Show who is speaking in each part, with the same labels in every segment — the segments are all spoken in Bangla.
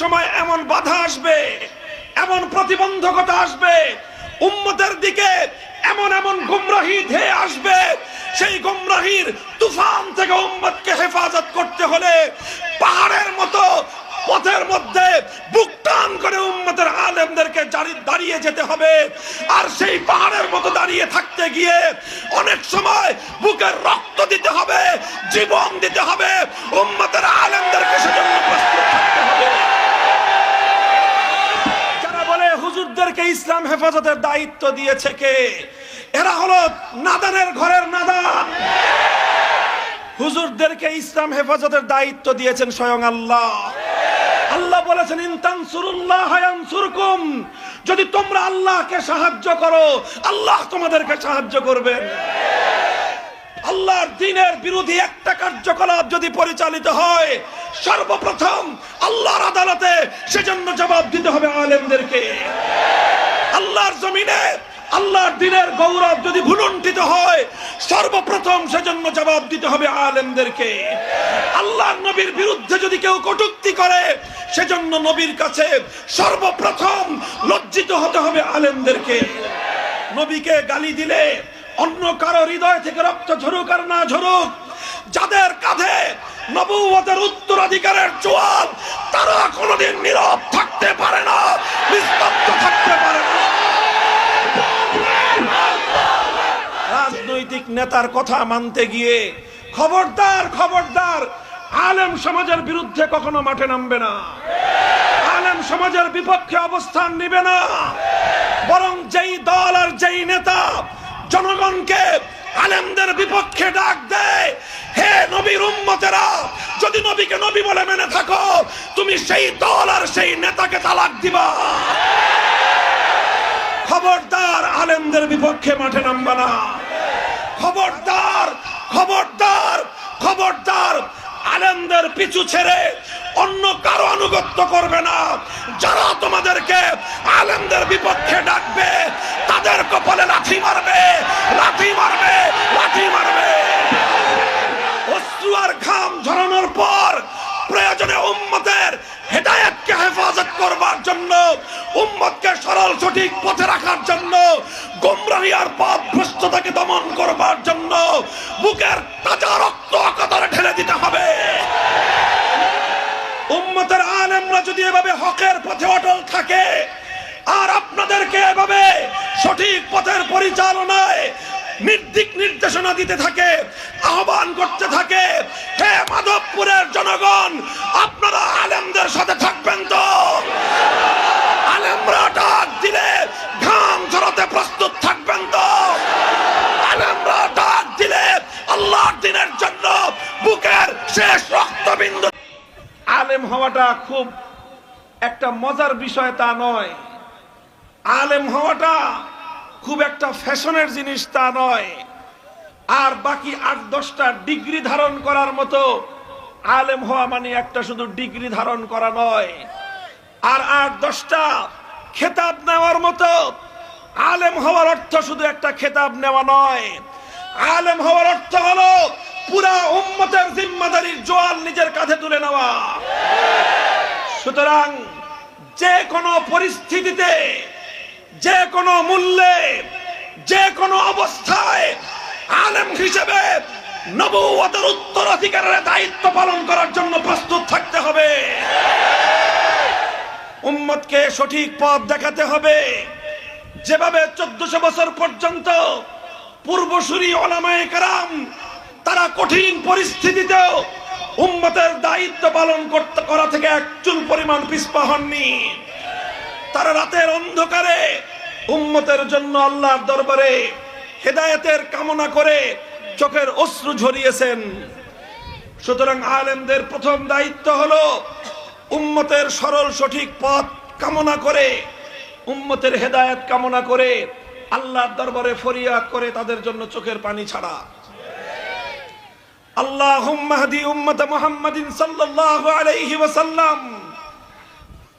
Speaker 1: সময় এমন বাধা আসবে, এমন প্রতিবন্ধকতা আসবে, উম্মতের দিকে এমন এমন গুমরাহি ধেয়ে আসবে, সেই গুমরাহির তুফান থেকে উম্মতকে হেফাজত করতে হলে পাহাড়ের মতো পথের মধ্যে বুক টান করে উম্মতের আলেমদেরকে দাঁড়িয়ে যেতে হবে। আর সেই পাহাড়ের মতো দাঁড়িয়ে থাকতে গিয়ে অনেক সময় বুকের রক্ত দিতে হবে, জীবন দিতে হবে, উম্মতের আলেমদেরকে সেজন্য প্রস্তুত থাকতে হবে। বলে হুজুরদেরকে ইসলাম হেফাজতের দায়িত্ব দিয়েছে কে? এরা হলো নাদানের ঘরের নাদান। হুজুরদেরকে ইসলাম হেফাজতের দায়িত্ব দিয়েছেন স্বয়ং আল্লাহ। আল্লাহ বলেছেন ইনতানসুরুল্লাহ ইয়ানসুরকুম। যদি তোমরা আল্লাহকে সাহায্য করো, আল্লাহ তোমাদেরকে সাহায্য করবেন। আল্লাহর দিনের বিরোধী একটা কার্যকলাপ যদি পরিচালিত হয়, সর্বপ্রথম আল্লাহর আদালতে সেজন্য জবাব দিতে হবে আলেমদেরকে। আল্লাহর জমিনে আল্লাহর দিনের গৌরব যদি ভুলুণ্ঠিত হয়, সর্বপ্রথম সেজন্য জবাব দিতে হবে আলেমদেরকে। আল্লাহর নবীর বিরুদ্ধে যদি কেউ কটুক্তি করে, সেজন্য নবীর কাছে সর্বপ্রথম লজ্জিত হতে হবে আলেমদেরকে। নবীকে গালি দিলে অন্য কারও হৃদয় থেকে রক্ত ঝরুক আর না ঝরুক, যাদের কাঁধে নবুয়তের উত্তরাধিকারের জোয়াল তারা কোনোদিন নীরব থাকতে পারে না, নিস্তব্ধ থাকতে পারে না। রাজনৈতিক নেতার কথা মানতে গিয়ে খবরদার খবরদার, আলেম সমাজের বিরুদ্ধে কখনো মাঠে নামবে না। আলেম সমাজের বিপক্ষে অবস্থান নিবে না। বরং যেই দল আর যেই নেতা জনগণকে আলেমদের বিপক্ষে ডাক দেয়। হে নবীর উম্মতেরা, যদি নবীকে নবী বলে মেনে থাকো, তুমি সেই দল আর সেই নেতাকে তালাক দিবা। খবরদার আলেমদের বিপক্ষে মাঠে নামবা না। খবরদার খবরদার খবরদার আলেমদের পিছু ছেড়ে অন্য কারও আনুগত্য করবে না। যারা তোমাদেরকে আলেমদের বিপক্ষে ডাকবে, তাদের কপালে লাঠি মারবে লাঠি মারবে লাঠি মারবে। অশ্রু আর ঘাম ঝরানোর পর প্রয়োজনে উম্মতের হেদায়েতকে হেফাজত করবার জন্য, উম্মতকে সরল সঠিক পথে রাখার জন্য, গোমরাহি আর পথ ভ্রষ্টতাকে দমন করবার জন্য বুকের তাজা রক্ত কাতারে ঢেলে দিতে হবে। উম্মতের আলেমরা যদি এভাবে হকের পথে অটল থাকে, আর আপনাদেরকে এভাবে সঠিক পথের পরিচালনায় নির্দিক নির্দেশনা দিতে থাকে, আহ্বান করতে থাকে। হে মাধবপুরের জনগণ, আপনারা আলেমদের সাথে থাকবেন তো। আলেমরা ডাক দিলে ঘাম ঝরাতে প্রস্তুত থাকবেন তো। আলেমরা ডাক দিলে আল্লাহর দিনের জন্য বুকের শেষ রক্তবিন্দু আলেম হওয়াটা খুব একটা মজার বিষয় তা নয়। আলেম হওয়াটা খুব একটা ফ্যাশনের জিনিস তা নয়। আর বাকি আট, দশটা ডিগ্রি ধারণ করার মতো আলেম হওয়া মানে একটা শুধু ডিগ্রি ধারণ করা নয়। আর আট, দশটা খেতাব নেওয়ার মতো আলেম হওয়ার অর্থ শুধু একটা খেতাব নেওয়া নয়। আলেম হওয়ার অর্থ হলো পুরা উম্মতের জিম্মাদারির জোয়াল নিজের কাঁধে তুলে নেওয়া। সুতরাং যে কোনো পরিস্থিতিতে যে কোনো মূল্যে, যে কোনো অবস্থায় আলেম হিসেবে নবুয়তের উত্তরাধিকারের দায়িত্ব পালন করার জন্য প্রস্তুত থাকতে হবে। উম্মতকে সঠিক পথ দেখাতে হবে। যেভাবে চোদ্দশো বছর পর্যন্ত পূর্বসূরি ওলামায়ে কারাম তারা কঠিন পরিস্থিতিতেও উম্মতের দায়িত্ব পালন করতে করা থেকে এক চুল পরিমাণ পিছপা হননি। তারা রাতের অন্ধকারে উম্মতের জন্য আল্লাহর দরবারে হেদায়েতের কামনা করে চোখের অশ্রু ঝরিয়েছেন। সুতরাং আলেমদের প্রথম দায়িত্ব হলো উম্মতের সরল সঠিক পথ কামনা করে, উম্মতের হেদায়েত কামনা করে আল্লাহর দরবারে ফরিয়াদ করে তাদের জন্য চোখের পানি ছাড়া। আল্লাহ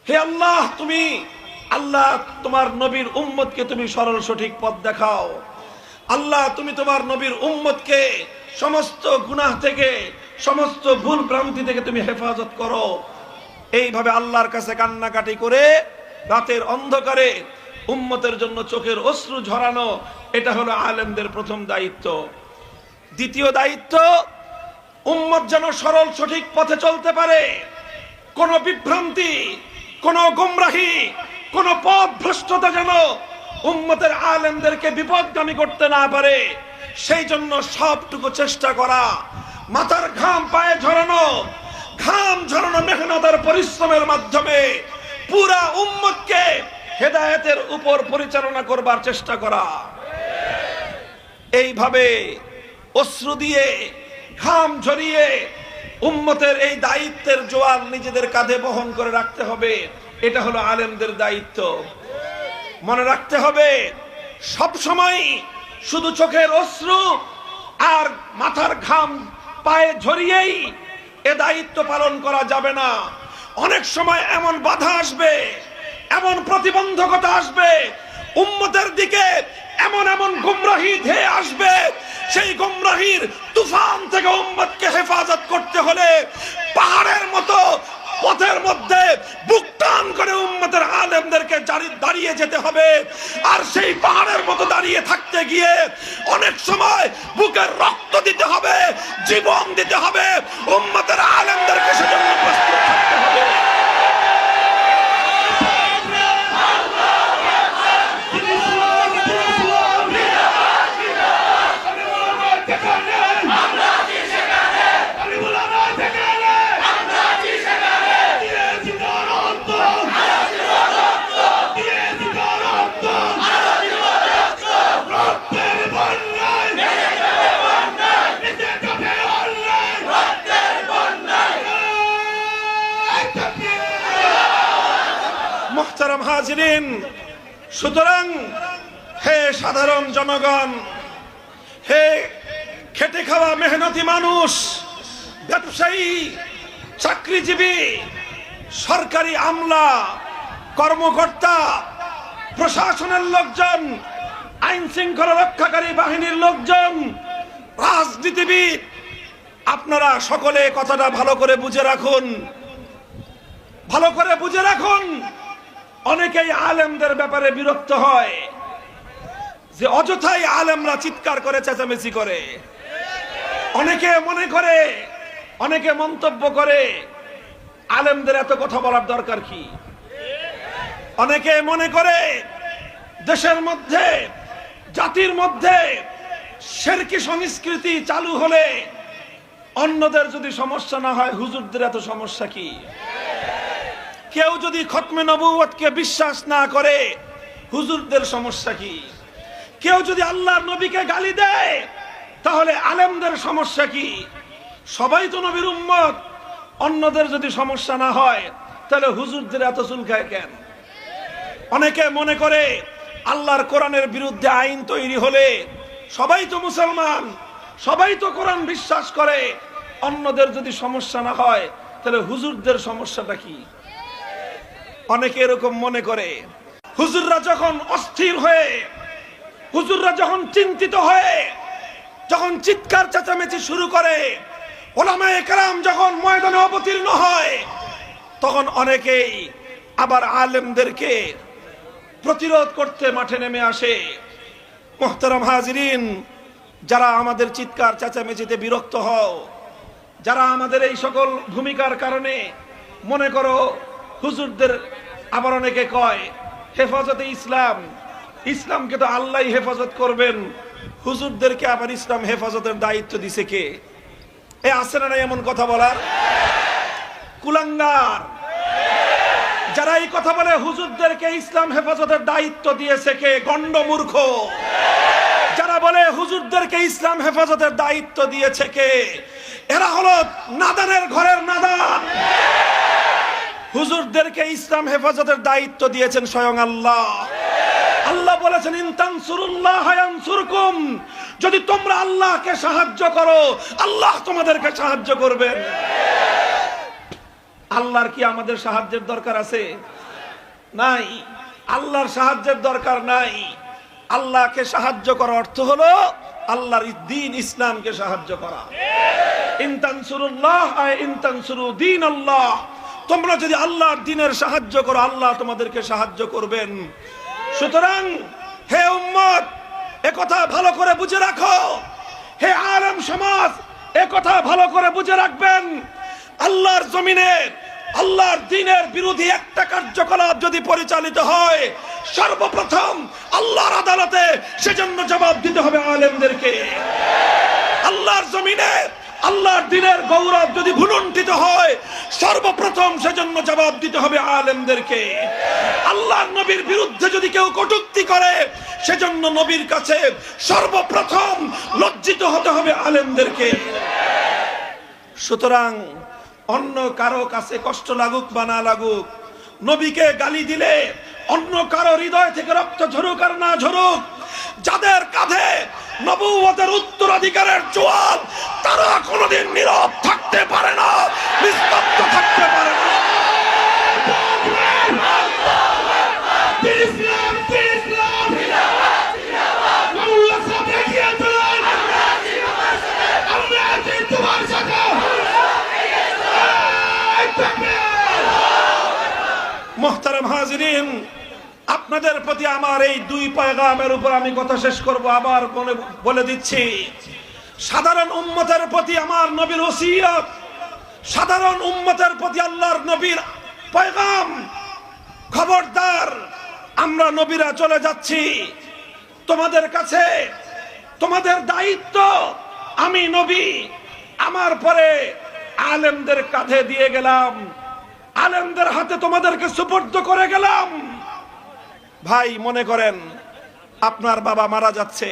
Speaker 1: হে আল্লাহ, তুমি আল্লাহ, তোমার নবীর উম্মতকে তুমি সরল সঠিক পথ দেখাও। আল্লাহ, তুমি তোমার নবীর উম্মতকে সমস্ত গুনাহ থেকে, সমস্ত ভুল ভ্রান্তি থেকে তুমি হেফাজত করো। এইভাবে আল্লাহর কাছে কান্নাকাটি করে রাতের অন্ধকারে উম্মতের জন্য চোখের অশ্রু ঝরানো, এটা হলো আলেমদের প্রথম দায়িত্ব। দ্বিতীয় দায়িত্ব, উম্মত যেন সরল সঠিক পথে চলতে পারে। কোনো বিভ্রান্তি, কোনো গুমরাহি কোনো পথ ভ্রষ্টতা যেন উম্মতের আলেমদেরকে বিপদগামী করতে না পারে, সেই জন্য সবটুকু চেষ্টা করা। মাথার ঘাম, পায়ে ঝরানো, ঘাম ঝরানো মেহনতের পরিশ্রমের মাধ্যমে পুরা উম্মতকে হেদায়েতের উপর পরিচালনা করবার চেষ্টা করা। এইভাবে অশ্রু দিয়ে, ঘাম ঝরিয়ে উম্মতের এই দায়িত্বের জোয়াল নিজেদের কাঁধে বহন করে রাখতে হবে। এটা হলো আলেমদের দায়িত্ব। মনে রাখতে হবে, সব সময় শুধু চোখের অশ্রু আর মাথার ঘাম পায়ে ঝরিয়েই এ দায়িত্ব পালন করা যাবে না। অনেক সময় এমন বাধা আসবে, এমন প্রতিবন্ধকতা আসবে, উম্মতের দিকে এমন এমন গুমরাহি ধেয়ে আসবে, সেই গুমরাহির তুফান থেকে উম্মতকে হেফাজত করতে হলে পাহাড়ের মতো পথের মধ্যে বুক টান করে উম্মতের আলেমদেরকে দাঁড়িয়ে যেতে হবে। আর সেই পাহাড়ের মতো দাঁড়িয়ে থাকতে গিয়ে অনেক সময় বুকের রক্ত দিতে হবে, জীবন দিতে হবে, উম্মতের আলেমদেরকে সেজন্য প্রস্তুত থাকতে হবে। হাজরিন। সুতরাং হে সাধারণ জনগণ, হে খেটে খাওয়া মেহনতি মানুষ, ব্যবসায়ী, চাকরিজীবী, সরকারি আমলা, কর্মকর্তা, প্রশাসনের লোকজন, আইন শৃঙ্খলা রক্ষাকারী বাহিনীর লোকজন, রাজনীতিবিদ, আপনারা সকলে কথাটা ভালো করে বুঝে রাখুন। ভালো করে বুঝে রাখুন। অনেকেই আলেমদের ব্যাপারে বিরক্ত হয় যে অযথাই আলেমরা চিৎকার করে, চেঁচামেচি করে। অনেকে মনে করে, অনেকে মন্তব্য করে, আলেমদের এত কথা বলার দরকার কি? অনেকে মনে করে, দেশের মধ্যে, জাতির মধ্যে শেরকি সংস্কৃতি চালু হলে অন্যদের যদি সমস্যা না হয়, হুজুরদের এত সমস্যা কি? কেউ যদি খতমে নবুয়তকে বিশ্বাস না করে, হুজুরদের সমস্যা কি? কেউ যদি আল্লাহর নবীকে গালি দেয়, তাহলে আলেমদের সমস্যা কি? সবাই তো নবীর উম্মত, অন্যদের যদি সমস্যা না হয়, তাহলে হুজুরদের এত চুলকায় কেন? অনেকে মনে করে আল্লাহর কোরআনের বিরুদ্ধে আইন তৈরি হলে সবাই তো মুসলমান, সবাই তো কোরআন বিশ্বাস করে, অন্যদের যদি সমস্যা না হয়, তাহলে হুজুরদের সমস্যাটা কি? অনেকে এরকম মনে করে। হুজুররা যখন অস্থির হয়ে, হুজুররা যখন চিন্তিত হয়ে, যখন চিৎকার চেঁচামেচি শুরু করে, ওলামায়ে একরাম যখন ময়দানে অবতীর্ণ হয়, তখন অনেকেই আবার আলেমদেরকে প্রতিরোধ করতে মাঠে নেমে আসে। মোহতারাম হাজরিন, যারা আমাদের চিৎকার চেঁচামেচিতে বিরক্ত হও, যারা আমাদের এই সকল ভূমিকার কারণে মনে করো হুজুরদের আবার অনেকে কয়, হেফাজতে ইসলাম, ইসলামকে তো আল্লাহ হেফাজত করবেন। হুজুরদেরকে আবার ইসলাম হেফাজতের দায়িত্ব দিছে কে? এ, আছে না এমন কথা বলার? কুলাঙ্গার। যারা এই কথা বলে, হুজুরদেরকে ইসলাম হেফাজতের দায়িত্ব দিয়েছে কে? গন্ডমূর্খ যারা বলে, হুজুরদেরকে ইসলাম হেফাজতের দায়িত্ব দিয়েছে কে? এরা হলো নাদানের ঘরের নাদান। হুজুরদেরকে ইসলাম হেফাজতের দায়িত্ব দিয়েছেন স্বয়ং আল্লাহ। আল্লাহ বলেছেন ইনতানসুরুল্লাহ ইয়ানসুরকুম। যদি তোমরা আল্লাহকে সাহায্য করো, আল্লাহ তোমাদেরকে সাহায্য করবেন আল্লাহর কি আমাদের সাহায্যের দরকার আছে? নাই। আল্লাহর সাহায্যের দরকার নাই। আল্লাহকে সাহায্য করার অর্থ হলো আল্লাহর দিন ইসলামকে সাহায্য করা। ইনতানসুরুল্লাহ ইনতানসুরু দিন আল্লাহ। তোমরা যদি আল্লাহর দিনের সাহায্য করো, আল্লাহ তোমাদেরকে সাহায্য করবেন। সুতরাং, হে উম্মত, এ কথা ভালো করে বুঝে রাখো। হে আলেম সমাজ, এ কথা ভালো করে বুঝে রাখবেন। আল্লাহর জমিনে, আল্লাহর দিনের বিরোধী একটা কার্যকলাপ যদি পরিচালিত হয়, সর্বপ্রথম আল্লাহর আদালতে সেজন্য জবাব দিতে হবে আলেমদেরকে। আল্লাহর জমিনে আল্লাহর দিনের গৌরব যদি ভুলুণ্ঠিত হয়, সর্বপ্রথম সেজন্য জবাব দিতে হবে আলেমদেরকে। আল্লাহর নবীর বিরুদ্ধে যদি কেউ কটুক্তি করে, সেজন্য নবীর কাছে সর্বপ্রথম লজ্জিত হতে হবে আলেমদেরকে। সুতরাং অন্য কারও কাছে কষ্ট লাগুক বা না লাগুক, নবীকে গালি দিলে অন্য কারও হৃদয় থেকে রক্ত ঝরুক আর না ঝরুক, যাদের কাঁধে নবুয়তের উত্তরাধিকারের জোয়াল তারা কোনোদিন নীরব থাকতে পারে না, নিস্তব্ধ থাকতে পারে না
Speaker 2: ইসলাম ইসলাম মামুল্লাহ সাহেব এগিয়ে চলুন আমরা আছি তোমার সাথে এই তাকবীর!
Speaker 1: মোহতারাম হাজিরিন আপনাদের প্রতি আমার এই দুই পয়গামের উপর আমি কথা শেষ করব, আবার বলে দিচ্ছি। সাধারণ উম্মতের প্রতি আমার নবীর ওসিয়ত, সাধারণ উম্মতের প্রতি আল্লাহর নবীর পয়গাম, খবরদার। আমরা নবীরা চলে যাচ্ছি। তোমাদের কাছে, তোমাদের দায়িত্ব, আমি নবী। আমার পরে আলেমদের কাঁধে দিয়ে গেলাম। আলেমদের হাতে তোমাদেরকে সুপর্দ করে গেলাম। ভাই, মনে করেন আপনার বাবা মারা যাচ্ছে।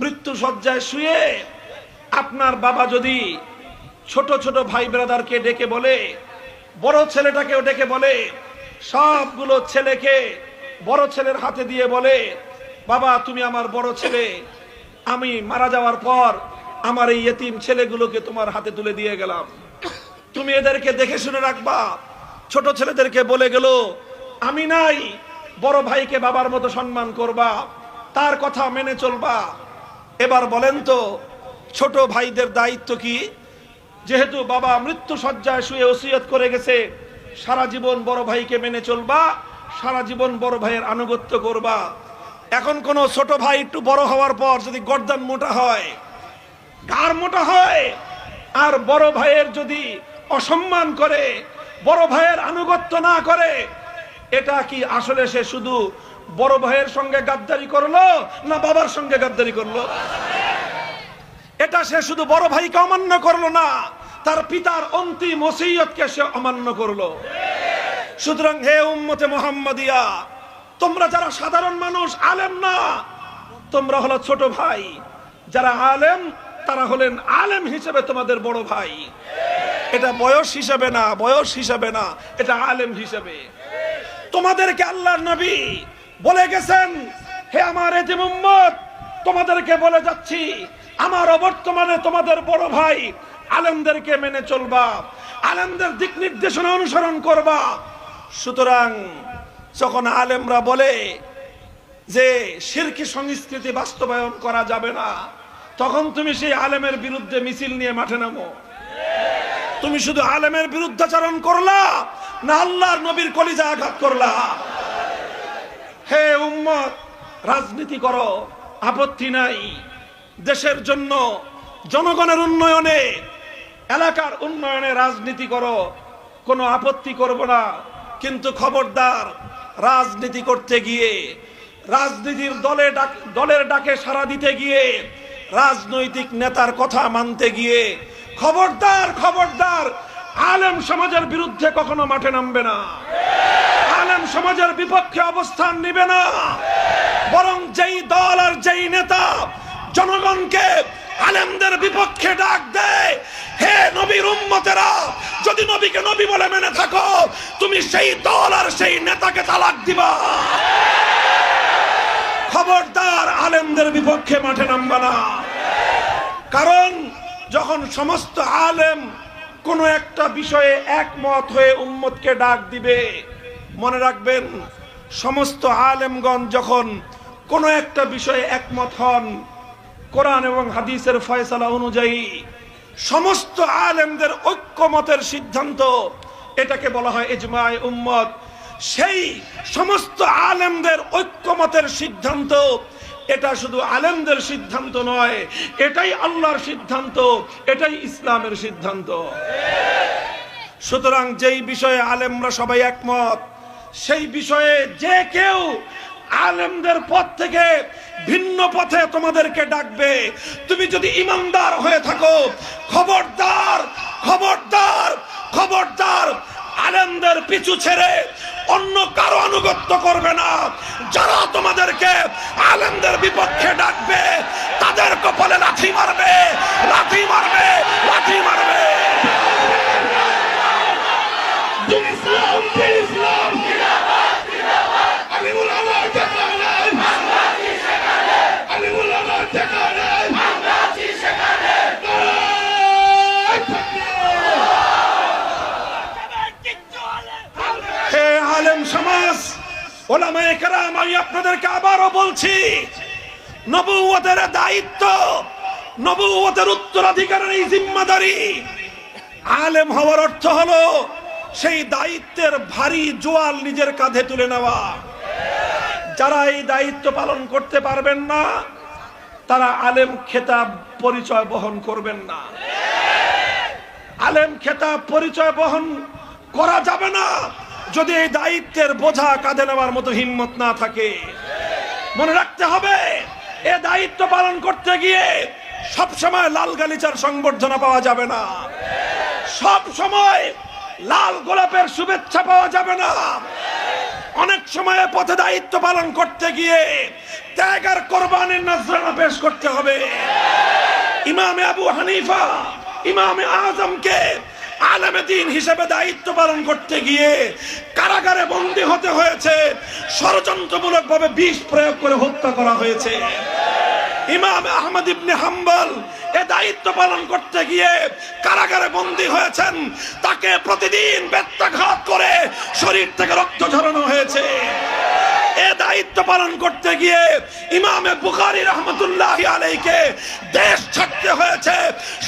Speaker 1: মৃত্যু সজ্জায় শুয়ে আপনার বাবা যদি ছোট ছোট ভাই ব্রাদারকে ডেকে বলে, বড় ছেলেটাকেও ডেকে বলে, সবগুলো ছেলেকে বড় ছেলের হাতে দিয়ে বলে, বাবা, তুমি আমার বড় ছেলে। আমি মারা যাওয়ার পর আমার এই এতিম ছেলেগুলোকে তোমার হাতে তুলে দিয়ে গেলাম। তুমি এদেরকে দেখে শুনে রাখবা। ছোট ছেলেদেরকে বলে গেল, আমি নাই বড় ভাইকে বাবার মতো সম্মান করবা, তার কথা মেনে চলবা। এবার বলেন তো, ছোট ভাইদের দায়িত্ব কি? যেহেতু বাবা মৃত্যু সজ্জায় শুয়ে ওসিয়ত করে গেছে, সারা জীবন বড় ভাইকে মেনে চলবা, সারা জীবন বড় ভাইয়ের আনুগত্য করবা। এখন কোন ছোট ভাই একটু বড় হওয়ার পর যদি গর্দান মোটা হয় গার মোটা হয়, আর বড় ভাইয়ের যদি অসম্মান করে, বড় ভাইয়ের আনুগত্য না করে এটা কি আসলে সে শুধু বড় ভাইয়ের সঙ্গে গাদ্দারি করল না বাবার সঙ্গে গাদ্দারি করল? এটা সে শুধু বড় ভাইকে অমান্য করল না, তার পিতার অন্তিম ওসিয়তকে সে অমান্য করল। সুতরাং হে উম্মতে মোহাম্মদিয়া, তোমরা যারা সাধারণ মানুষ, আলেম না, তোমরা হলো ছোট ভাই। যারা আলেম, তারা হলেন আলেম হিসেবে তোমাদের বড় ভাই। এটা বয়স হিসাবে না, বয়স হিসাবে না, এটা আলেম হিসেবে। তোমাদেরকে আল্লাহ নবী বলে গেছেন, হে আমার এতিম উম্মত, তোমাদেরকে বলে যাচ্ছি, আমার অবর্তমানে তোমাদের বড় ভাই আলেমদেরকে মেনে চলবা, আলেমদের দিক নির্দেশনা অনুসরণ করবা। সুতরাং যখন আলেমরা বলে যে শিরকি সংস্কৃতি বাস্তবায়ন করা যাবে না, তখন তুমি সেই আলেমের বিরুদ্ধে মিছিল নিয়ে মাঠে নামো। তুমি শুধু আলেমের বিরুদ্ধাচরণ করলা না আল্লাহর নবীর কলিজা আঘাত করলা। হে উম্মত, রাজনীতি করো, আপত্তি নাই। দেশের জন্য, জনগণের উন্নয়নে, এলাকার উন্নয়নে রাজনীতি করো। কোনো আপত্তি করব না। কিন্তু খবরদার, রাজনীতি করতে গিয়ে, রাজনীতির দলে দলের ডাকে সাড়া দিতে গিয়ে, রাজনৈতিক নেতার কথা মানতে গিয়ে, খবরদার খবরদার আলেম সমাজের বিরুদ্ধে কখনো মাঠে নামবে না। আলেম সমাজের বিপক্ষে অবস্থান নিবে না। বরং যেই দল আর যেই নেতা জনগণকে আলেমদের বিপক্ষে ডাক দেয়, হে নবীর উম্মতেরা, যদি নবীকে নবী বলে মেনে থাকো, তুমি সেই দল আর সেই নেতাকে তালাক দিবা। খবরদার আলেমদের বিপক্ষে মাঠে নামবা না। কারণ যখন সমস্ত আলেম কোনো একটা বিষয়ে একমত হয়ে উম্মতকে ডাক দিবে। মনে রাখবেন, সমস্ত আলেমগণ যখন কোনো একটা বিষয়ে একমত হন, কোরআন এবং হাদিসের ফয়সালা অনুযায়ী সমস্ত আলেমদের ঐক্যমতের সিদ্ধান্ত, এটাকে বলা হয় ইজমায় উম্মত। সেই সমস্ত আলেমদের ঐক্যমতের সিদ্ধান্ত এটা শুধু আলেমদের সিদ্ধান্ত নয়, এটাই আল্লাহর সিদ্ধান্ত, এটাই ইসলামের সিদ্ধান্ত। সুতরাং যেই বিষয়ে আলেমরা সবাই একমত, সেই বিষয়ে যে কেউ আলেমদের পথ থেকে ভিন্ন পথে তোমাদেরকে ডাকবে। তুমি যদি ইমানদার হয়ে থাকো, খবরদার খবরদার খবরদার আলেমদের পিছু ছেড়ে অন্য কারও আনুগত্য করবে না। যারা তোমাদেরকে আলেমদের বিপক্ষে ডাকবে, তাদের কপালে লাঠি মারবে লাথি মারবে লাথি মারবে
Speaker 2: দিন ইসলাম দিন ইসলাম আলিমুল আমার দেখা নাই আলিমুল আমার দেখা নাই
Speaker 1: হে আলেম সমাজ ওলামায়ে কেরাম আমি আপনাদেরকে আবারও বলছি নবুয়তের দায়িত্ব নবুয়তের উত্তরাধিকারের এই জিম্মাদারি। আলেম হওয়ার অর্থ হলো সেই দায়িত্বের ভারী জোয়াল নিজের কাঁধে তুলে নেওয়া। যারা এই দায়িত্ব পালন করতে পারবেন না, তারা আলেম খেতাব পরিচয় বহন করবেন না। আলেম খেতাব পরিচয় বহন করা যাবে না। যদি এই দায়িত্বের বোঝা কাঁধে নেওয়ার মতো হিম্মত না থাকে, মনে রাখতে হবে, এ দায়িত্ব পালন করতে গিয়ে সব সময় লাল গালিচার সংবর্ধনা পাওয়া যাবে না। সব সময় লাল গোলাপের শুভেচ্ছা পাওয়া যাবে না। অনেক সময় পথে দায়িত্ব পালন করতে গিয়ে ত্যাগ আর কোরবানির নজরানা পেশ করতে হবে। ইমামে আবু হানিফা, ইমামে আজমকে আলেমে দিন হিসেবে দায়িত্ব পালন করতে গিয়ে কারাগারে বন্দী হতে হয়েছে। ষড়যন্ত্রমূলক ভাবে বিষ প্রয়োগ করে হত্যা করা হয়েছে। ইমাম আহমদ ইবনে হাম্বল এ দায়িত্ব পালন করতে গিয়ে কারাগারে বন্দী হয়েছেন। তাকে প্রতিদিন বেত্যাঘাত করে শরীর থেকে রক্ত ঝরানো হয়েছে। এ দায়িত্ব পালন করতে গিয়ে ইমামে বুখারী রহমতুল্লাহ আলাইকে দেশ ছাড়তে হয়েছে,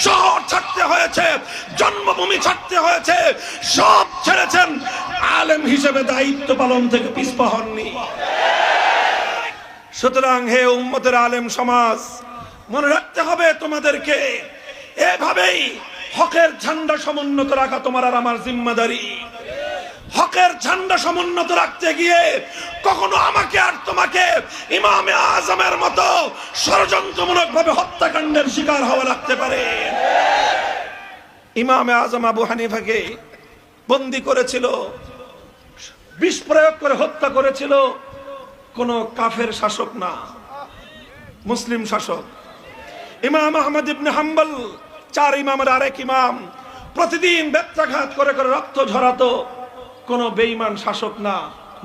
Speaker 1: শহর ছাড়তে হয়েছে, জন্মভূমি ছাড়তে হয়েছে, সব ছেড়েছেন। আলেম হিসেবে দায়িত্ব পালন থেকে পিছপা হননি। সুতরাং হে উম্মতের আলেম সমাজ, মনে রাখতে হবে তোমাদেরকে, এভাবেই হকের ঝান্ডা সমুন্নত রাখা তোমার আর আমার জিম্মাদারি। হকের ঝান্ডা সমুন্নত রাখতে গিয়ে কখনো আমাকে আর তোমাকে ইমামে আজমের মতো ষড়যন্ত্রমূলক ভাবে হত্যাকাণ্ডের শিকার হওয়া লাগতে পারে। ইমামে আজম আবু হানিফাকে বন্দি করেছিল বিষ প্রয়োগ করে হত্যা করেছিল, কোন কাফের শাসক না, মুসলিম শাসক। ইমাম আহমদ ইবনে হাম্বল, চার ইমামের আরেক ইমাম, প্রতিদিন বেত্রাঘাত করে করে রক্ত ঝরাতো। কোন বেঈমান শাসক না,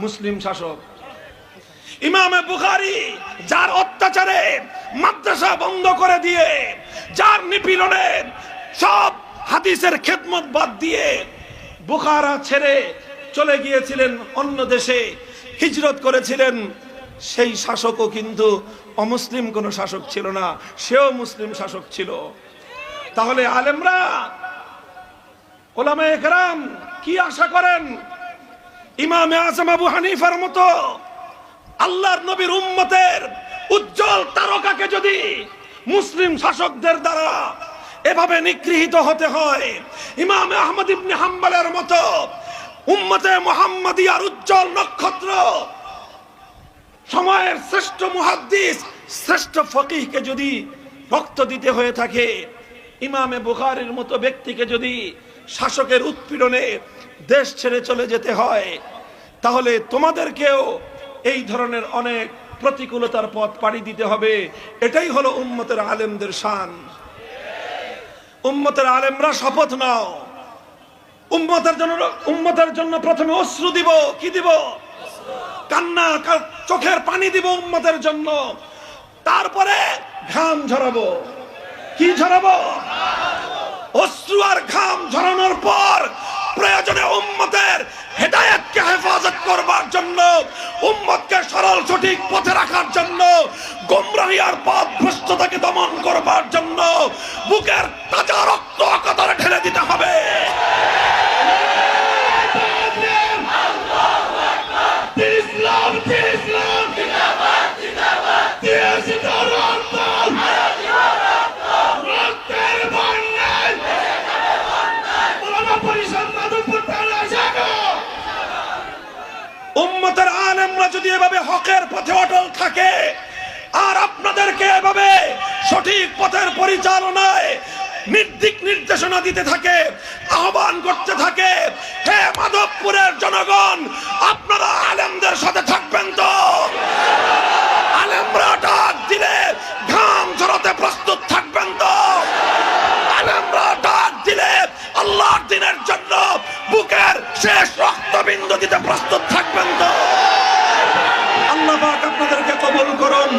Speaker 1: মুসলিম শাসক। ইমামে বুখারি যার অত্যাচারে মাদ্রাসা বন্ধ করে দিয়ে, যার নিপীড়নে সব হাদিসের খেদমত বাদ দিয়ে বুখারা ছেড়ে চলে গিয়েছিলেন অন্য দেশে, হিজরত করেছিলেন। সেই শাসকও কিন্তু অমুসলিম কোনো শাসক ছিল না, সেও মুসলিম শাসক ছিল। তাহলে আলেমরা ওলামা একরাম, কি আশা করেন? ইমামে আজম আবু হানিফার মতো আল্লাহর নবীর উম্মতের উজ্জ্বল তারকাকে যদি মুসলিম শাসকদের দ্বারা এভাবে নিগৃহীত হতে হয়, ইমাম আহমদ ইবনে হাম্বলের মতো উম্মতে মোহাম্মদিয়ার উজ্জ্বল নক্ষত্র সময়ের শ্রেষ্ঠ মুহাদ্দিস, শ্রেষ্ঠ ফকিহকে যদি রক্ত দিতে হয়ে থাকে, ইমামে বুখারীর মতো ব্যক্তিকে যদি শাসকের উৎপীড়নে দেশ ছেড়ে চলে যেতে হয়। তাহলে তোমাদেরকেও এই ধরনের অনেক প্রতিকূলতার পথ পাড়ি দিতে হবে। এটাই হলো উম্মতের আলেমদের শান। উম্মতের আলেমরা শপথ নাও। উম্মতের জন্য উম্মতের জন্য প্রথমে অশ্রু দিব। কি দিব? কান্না চোখের পানি দিব উম্মতের জন্য। তারপরে ঘাম ঝরাবো। কি ঝরাবো? অশ্রু আর ঘাম ঝরানোর পর প্রয়োজনে উম্মতের হেদায়তকে হেফাজত করবার জন্য, উম্মতকে সরল সঠিক পথে রাখার জন্য, গোমরাহি আর পথ ভ্রষ্টতাকে দমন করবার জন্য বুকের তাজা রক্ত অকাতরে ঠেলে দিতে হবে। উম্মতের আলেমরা যদি এভাবে হকের পথে অটল থাকে, আর আপনাদেরকে এভাবে সঠিক পথের পরিচালনায় নির্দিক নির্দেশনা দিতে থাকে, আহ্বান করতে থাকে, হে মাধবপুরের জনগণ, আপনারা আলেমদের সাথে থাকবেন তো। শেষ রক্তবিন্দু দিতে প্রস্তুত থাকবেন তো। আল্লাহ আপনাদেরকে কবল করুন।